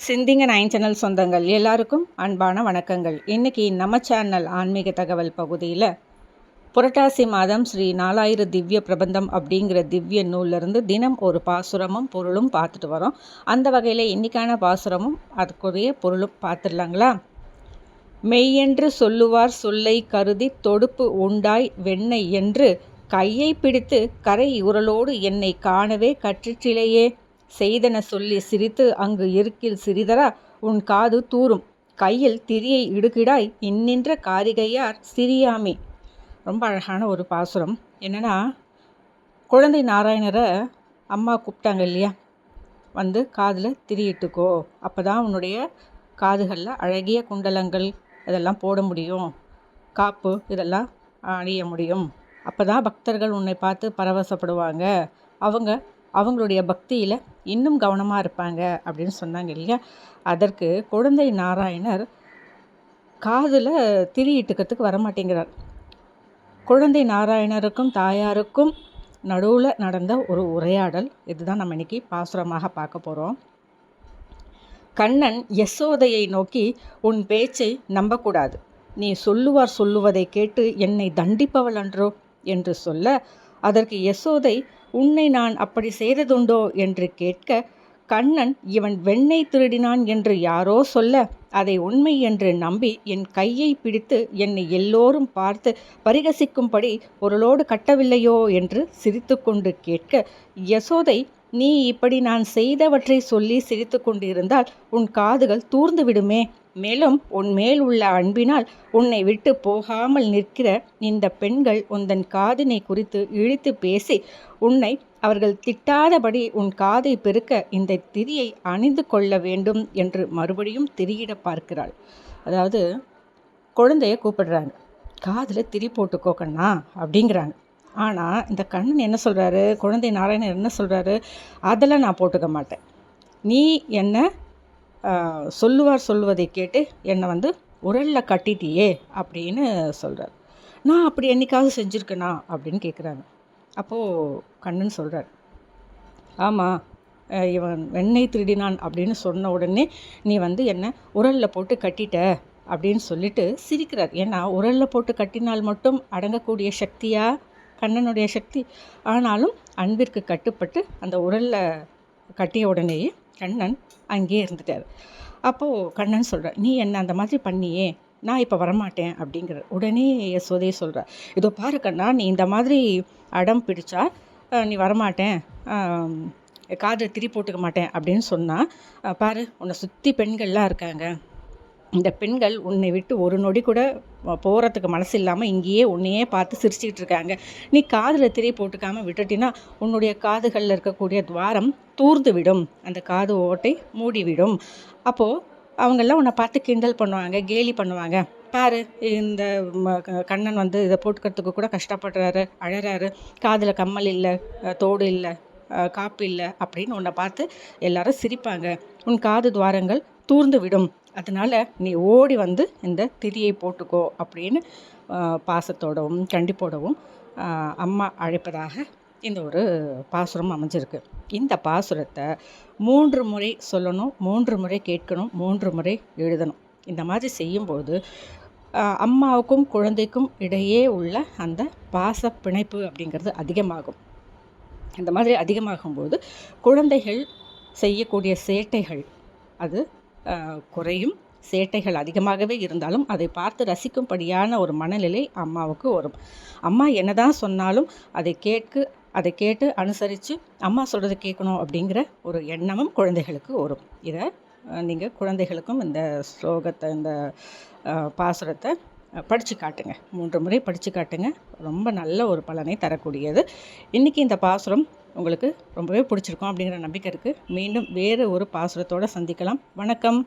சிந்திங்க nine channel சொந்தங்கள் எல்லாருக்கும் அன்பான வணக்கங்கள். இன்றைக்கி நம்ம சேனல் ஆன்மீக தகவல் பகுதியில் புரட்டாசி மாதம் ஸ்ரீ நாலாயிர திவ்ய பிரபந்தம் அப்படிங்கிற திவ்ய நூல்லேருந்து தினம் ஒரு பாசுரமும் பொருளும் பார்த்துட்டு வரோம். அந்த வகையில் இன்றைக்கான பாசுரமும் அதுக்குரிய பொருளும் பார்த்துடலாங்களா? மெய்யென்று சொல்லுவார் சொல்லை கருதி தொடுப்பு உண்டாய் வெண்ணெய் என்று கையை பிடித்து கரை உரலோடு என்னை காணவே கற்றிற்றிலேயே செய்தன சொல்லி சிரித்து அங்கு இருக்கில் சிறிதரா உன் காது தூரும். கையில் திரியை இடுகிடாய் இன்னின்ற காரிகையார் சிரியாமே ரொம்ப அழகான ஒரு பாசுரம். என்னென்னா குழந்தை நாராயணரை அம்மா கூப்பிட்டாங்க இல்லையா? வந்து காதில் திரியிட்டுக்கோ அப்போ தான் உன்னுடைய காதுகளில் அழகிய குண்டலங்கள் இதெல்லாம் போட முடியும். காப்பு இதெல்லாம் அணிய முடியும். அப்போ தான் பக்தர்கள் உன்னை பார்த்து பரவசப்படுவாங்க. அவங்க அவங்களுடைய பக்தியில் இன்னும் கவனமாக இருப்பாங்க அப்படின்னு சொன்னாங்க இல்லையா? அதற்கு குழந்தை நாராயணர் காதில் திரியிட்டுக்கிறதுக்கு வரமாட்டேங்கிறார். குழந்தை நாராயணருக்கும் தாயாருக்கும் நடுவில் நடந்த ஒரு உரையாடல். இதுதான் நம்ம இன்னைக்கு பாசுரமாக பார்க்க போகிறோம் கண்ணன் யசோதையை நோக்கி உன் பேச்சை நம்பக்கூடாது. நீ சொல்லுவார் சொல்லுவதை கேட்டு என்னை தண்டிப்பவள் அன்றோ? என்று சொல்ல அதற்கு யசோதை உன்னை நான் அப்படி செய்ததுண்டோ? என்று கேட்க கண்ணன் இவன் வெண்ணெய் திருடினான் என்று யாரோ சொல்ல அதை உண்மை என்று நம்பி என் கையை பிடித்து என்னை எல்லோரும் பார்த்து பரிகசிக்கும்படி பொருளோடு கட்டவில்லையோ? என்று சிரித்துக்கொண்டு கேட்க யசோதை நீ இப்படி நான் செய்தவற்றை சொல்லி சிரித்து கொண்டிருந்தால் உன் காதுகள் தூர்ந்து விடுமே. மேலும் உன் மேல் உள்ள அன்பினால் உன்னை விட்டு போகாமல் நிற்கிற இந்த பெண்கள் உந்தன் காதினை குறித்து இழித்து பேசி உன்னை அவர்கள் திட்டாதபடி உன் காதை பெருக்க இந்த திரியை அணிந்து கொள்ள வேண்டும் என்று மறுபடியும் திரியிட பார்க்கிறாள். அதாவது குழந்தைய கூப்பிடுறாங்க. காதில் திரி போட்டுக்கோ கண்ணா அப்படிங்கிறாங்க. ஆனால் இந்த கண்ணன் என்ன சொல்கிறாரு குழந்தை நாராயணன் என்ன சொல்கிறாரு அதெல்லாம் நான் போட்டுக்க மாட்டேன். நீ என்னை சொல்லுவார் சொல்லுவதை கேட்டு என்னை வந்து உரலில் கட்டிட்டியே அப்படின்னு சொல்கிறார் நான் அப்படி என்னைக்காவது செஞ்சுருக்கேனா? அப்படின்னு கேட்குறாங்க அப்போது கண்ணன் சொல்கிறார் ஆமாம் இவன் வெண்ணெய் திருடினான் அப்படின்னு சொன்ன உடனே நீ வந்து என்ன உரலில் போட்டு கட்டிட்ட அப்படின்னு சொல்லிட்டு சிரிக்கிறார். ஏன்னா உரலில் போட்டு கட்டினால் மட்டும் அடங்கக்கூடிய சக்தியாக கண்ணனுடைய சக்தி. ஆனாலும் அன்பிற்கு கட்டுப்பட்டு அந்த உடலில் கட்டிய உடனேயே கண்ணன் அங்கேயே இருந்துட்டார். அப்போது கண்ணன் சொல்கிறார் நீ என்ன அந்த மாதிரி பண்ணியே? நான் இப்போ வரமாட்டேன். அப்படிங்கிற உடனே யசோதையை சொல்கிறார் இதோ பாரு கண்ணா நீ இந்த மாதிரி அடம் பிடிச்சா நீ வரமாட்டேன். காதில் திரி போட்டுக்க மாட்டேன். அப்படின்னு சொன்னால் பாரு உன்னை சுற்றி பெண்கள்லாம் இருக்காங்க. இந்த பெண்கள் உன்னை விட்டு ஒரு நொடி கூட போகிறதுக்கு மனசு இல்லாமல் இங்கேயே உன்னையே பார்த்து சிரிச்சிக்கிட்டு இருக்காங்க. நீ காதில் திரை போட்டுக்காமல் விட்டுட்டினா உன்னுடைய காதுகளில் இருக்கக்கூடிய துவாரம் தூர்ந்து விடும் அந்த காது ஓட்டை மூடிவிடும். அப்போது அவங்கெல்லாம் உன்னை பார்த்து கிண்டல் பண்ணுவாங்க கேலி பண்ணுவாங்க. பாரு இந்த கண்ணன் வந்து இதை போட்டுக்கிறதுக்கு கூட கஷ்டப்படுறாரு அழறாரு. காதில் கம்மல் இல்லை தோடு இல்லை காப்பு இல்லை அப்படின்னு உன்னை பார்த்து எல்லாரும் சிரிப்பாங்க. உன் காது துவாரங்கள் தூர்ந்து விடும் அதனால் நீ ஓடி வந்து இந்த திரியை போட்டுக்கோ அப்படின்னு பாசத்தோடவும் கண்டிப்போடவும் அம்மா அழைப்பதாக இந்த ஒரு பாசுரம் அமைஞ்சிருக்கு. இந்த பாசுரத்தை மூன்று முறை சொல்லணும் மூன்று முறை கேட்கணும் மூன்று முறை எழுதணும். இந்த மாதிரி செய்யும்போது அம்மாவுக்கும் குழந்தைக்கும் இடையே உள்ள அந்த பாச பிணைப்பு அப்படிங்கிறது அதிகமாகும். இந்த மாதிரி அதிகமாகும்போது குழந்தைகள் செய்யக்கூடிய சேட்டைகள் அது குறையும். சேட்டைகள் அதிகமாகவே இருந்தாலும் அதை பார்த்து ரசிக்கும்படியான ஒரு மனநிலை அம்மாவுக்கு வரும். அம்மா என்னதான் சொன்னாலும் அதை கேட்கு அதை கேட்டு அனுசரித்து அம்மா சொல்கிறது கேட்கணும் அப்படிங்கிற ஒரு எண்ணமும் குழந்தைகளுக்கு வரும். இதை நீங்கள் குழந்தைகளுக்கும் இந்த ஸ்லோகத்தை இந்த பாசுரத்தை படித்து காட்டுங்க. மூன்று முறை படித்து காட்டுங்க. ரொம்ப நல்ல ஒரு பலனை தரக்கூடியது. இன்றைக்கி இந்த பாசுரம் உங்களுக்கு ரொம்பவே பிடிச்சிருக்கும் அப்படிங்கிற நம்பிக்கை இருக்குது மீண்டும் வேறு ஒரு பாசுரத்தோடு சந்திக்கலாம். வணக்கம்.